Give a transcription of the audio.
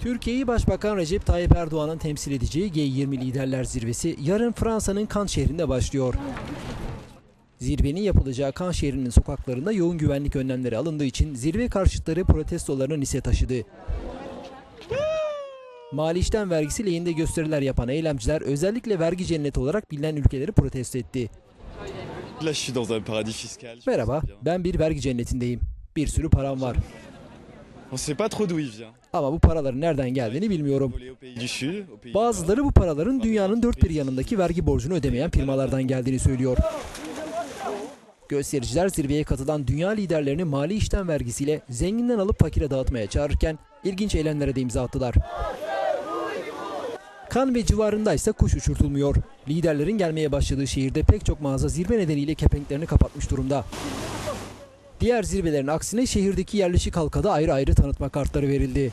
Türkiye'yi Başbakan Recep Tayyip Erdoğan'ın temsil edeceği G20 Liderler Zirvesi yarın Fransa'nın Cannes şehrinde başlıyor. Zirvenin yapılacağı Cannes şehrinin sokaklarında yoğun güvenlik önlemleri alındığı için zirve karşıtları protestolarını Nice taşıdı. Mali işten vergisi lehinde gösteriler yapan eylemciler özellikle vergi cenneti olarak bilinen ülkeleri protesto etti. Merhaba, ben bir vergi cennetindeyim. Bir sürü param var. On sait pas trop d'où il vient. Ama bu paraların nereden geldiğini bilmiyorum. Bazıları bu paraların dünyanın dört bir yanındaki vergi borcunu ödemeyen firmalardan geldiğini söylüyor. Göstericiler zirveye katılan dünya liderlerini mali işlem vergisiyle zenginden alıp fakire dağıtmaya çağırırken ilginç eylemlere de imza attılar. Kan ve civarında ise kuş uçurtulmuyor. Liderlerin gelmeye başladığı şehirde pek çok mağaza zirve nedeniyle kepenklerini kapatmış durumda. Diğer zirvelerin aksine şehirdeki yerleşik halkada ayrı ayrı tanıtma kartları verildi.